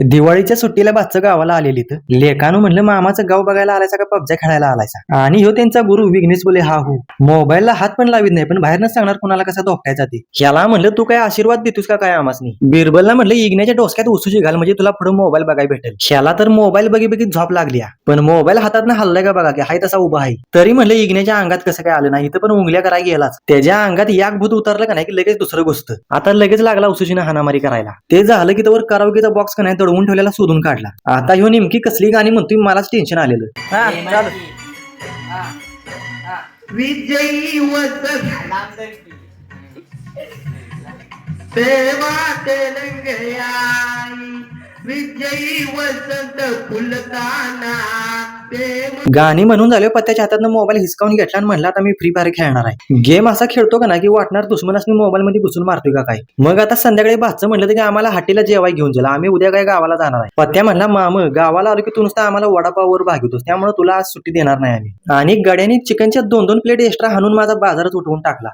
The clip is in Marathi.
दिवाळीच्या सुट्टीला बादचं गावाला आलेली तर लेखानं म्हणलं मामाचं गाव बघायला आलायचा का? पबजा खेळायला आलायचा. आणि ह्यो त्यांचा गुरु विघ्नेश बोले हा हो. मोबाईलला हात पण लावित नाही पण बाहेरनं सांगणार कोणाला कसा धोकायचा ते ह्याला म्हणलं तू काय आशीर्वाद देतोस का? काय आमासनी बिरबलला म्हणलं इग्नेच्या डोसक्यात उसूशी घाल म्हणजे तुला पुढे मोबाईल बघायला भेटेल. ह्याला तर मोबाईल बघी बघी झोप लागली पण मोबाईल हातात हल्लाय का बघा की हाय तसा उभा आहे. तरी म्हणलं इग्नेच्या अंगात कसं काय आलं नाही इथं पण उंगल्या करायला गेलाच. त्याच्या अंगात याक भूत उतरलं का नाही की लगेच दुसरं गोष्ट आता लगेच लागला उसूशीनं हानामारी करायला. ते झालं की त्यावर करावकीचा बॉक्स का नाही दडवून ठेवलेला शोधून काढला. आता ह्यो नेमकी कसली गाणी म्हणतोय मलाच टेन्शन आलेलं. हा चालू. विजयी वसत सेवा तेलंगयाई विजयी वसंत फुलताना. गाणी म्हणून झाले पत्त्याच्या हातात मोबाईल हिसकावून घेतला आणि म्हणला आता मी फ्री फायर खेळणार आहे. गेम असा खेळतो का ना की वाटणार दुश्मनासनी मोबाईल मध्ये घुसून मारतोय का काय? मग आता संध्याकाळी भाचं म्हणलं तर की आम्हाला हट्टीला जेवाय घेऊन चला. आम्ही उद्या काय गावाला जाणार आहे. पत्त्या म्हणला माम गावाला आलो की तू नुसतं आम्हाला वडापाववर भागवतोस त्यामुळे तुला आज सुट्टी देणार नाही आम्ही. आणि गड्याने चिकनच्या दोन दोन प्लेट एक्स्ट्रा हाणून माझा बाजारात उठवून टाकला.